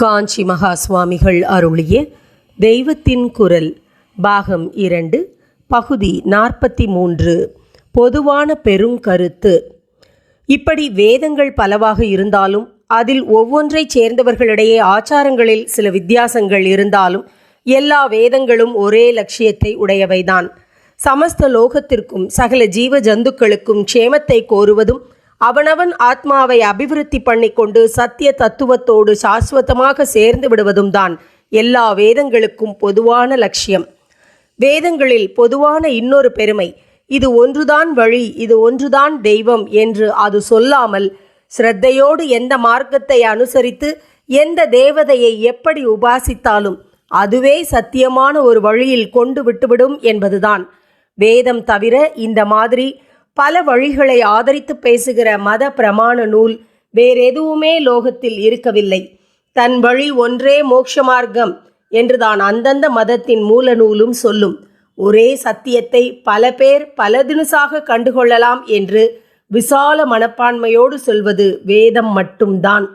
காஞ்சி மகா சுவாமிகள் அருளிய தெய்வத்தின் குரல் பாகம் இரண்டு பகுதி நாற்பத்தி மூன்று பொதுவான பெருங்கருத்து. இப்படி வேதங்கள் பலவாக இருந்தாலும் அதில் ஒவ்வொன்றைச் சேர்ந்தவர்களிடையே ஆச்சாரங்களில் சில வித்தியாசங்கள் இருந்தாலும் எல்லா வேதங்களும் ஒரே லட்சியத்தை உடையவைதான். சமஸ்த லோகத்திற்கும் சகல ஜீவ ஜந்துக்களுக்கும் க்ஷேமத்தை கோருவதும் அவனவன் ஆத்மாவை அபிவிருத்தி பண்ணிக்கொண்டு சத்திய தத்துவத்தோடு சாஸ்வதமாக சேர்ந்து விடுவதும் தான் எல்லா வேதங்களுக்கும் பொதுவான லட்சியம். வேதங்களில் பொதுவான இன்னொரு பெருமை இது ஒன்றுதான் வழி இது ஒன்றுதான் தெய்வம் என்று அது சொல்லாமல் ஸ்ரத்தையோடு எந்த மார்க்கத்தை அனுசரித்து எந்த தேவதையை எப்படி உபாசித்தாலும் அதுவே சத்தியமான ஒரு வழியில் கொண்டு விட்டுவிடும் என்பதுதான். வேதம் தவிர இந்த மாதிரி பல வழிகளை ஆதரித்து பேசுகிற மத பிரமாண நூல் வேறெதுவுமே லோகத்தில் இருக்கவில்லை. தன் வழி ஒன்றே மோட்ச மார்க்கம் என்றுதான் அந்தந்த மதத்தின் மூல நூலும் சொல்லும். ஒரே சத்தியத்தை பல பேர் பல தினுசாக கண்டுகொள்ளலாம் என்று விசால மனப்பான்மையோடு சொல்வது வேதம் மட்டும்தான்.